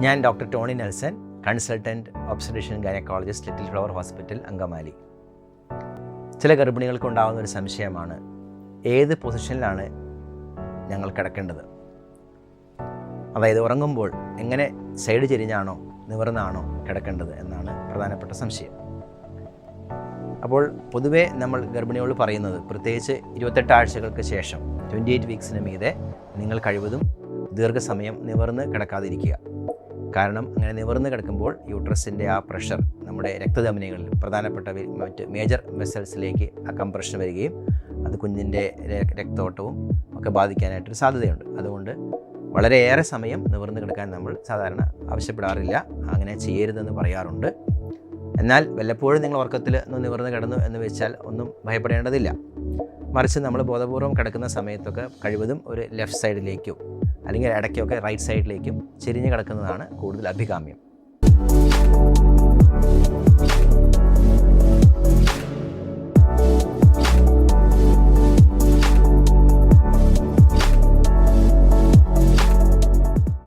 ഞാൻ doctor Tony Nelson consultant observation gynaecologist little flower hospital Angamaly. ചില ഗർഭിണികൾക്ക് ഉണ്ടാകുന്ന ഒരു സംശയമാണ് ഏത് പൊസിഷനിലാണ് ഞങ്ങൾ കിടക്കേണ്ടത്? അതായത് ഉറങ്ങുമ്പോൾ എങ്ങനെ സൈഡ് ചെരിഞ്ഞാണോ നിവർന്നാണോ കിടക്കേണ്ടത് എന്നാണ് പ്രധാനപ്പെട്ട സംശയം. അപ്പോൾ പൊതുവേ നമ്മൾ ഗർഭിണിയോട് പറയുന്നത് പ്രത്യേകിച്ച് ഇരുപത്തെട്ട് ആഴ്ചകൾക്ക് ശേഷം ട്വന്റി എയ്റ്റ് വീക്സിന് മീതെ നിങ്ങൾ കഴിവതും ദീർഘസമയം നിവർന്ന് കിടക്കാതിരിക്കുക. കാരണം അങ്ങനെ നിവർന്ന് കിടക്കുമ്പോൾ യൂട്രസിന്റെ ആ പ്രഷർ നമ്മുടെ രക്തധമനികളിൽ പ്രധാനപ്പെട്ട മറ്റ് മേജർ വെസൽസിലേക്ക് ആ കംപ്രഷൻ വരികയും അത് കുഞ്ഞിന്റെ രക്തോട്ടവും ഒക്കെ ബാധിക്കാനായിട്ടൊരു സാധ്യതയുണ്ട്. അതുകൊണ്ട് വളരെയേറെ സമയം നിവർന്ന് കിടക്കാൻ നമ്മൾ സാധാരണ ആവശ്യപ്പെടാറില്ല. അങ്ങനെ ചെയ്യരുതെന്ന് പറയാറുണ്ട്. എന്നാൽ വല്ലപ്പോഴും നിങ്ങൾ ഉറക്കത്തിൽ ഒന്ന് നിവർന്ന് കിടന്നു എന്ന് വെച്ചാൽ ഒന്നും ഭയപ്പെടേണ്ടതില്ല. മറിച്ച് നമ്മൾ ബോധപൂർവം കിടക്കുന്ന സമയത്തൊക്കെ കഴിവതും ഒരു ലെഫ്റ്റ് സൈഡിലേക്കും അല്ലെങ്കിൽ ഇടയ്ക്കൊക്കെ റൈറ്റ് സൈഡിലേക്കും ചെരിഞ്ഞ് കിടക്കുന്നതാണ് കൂടുതൽ അഭികാമ്യം.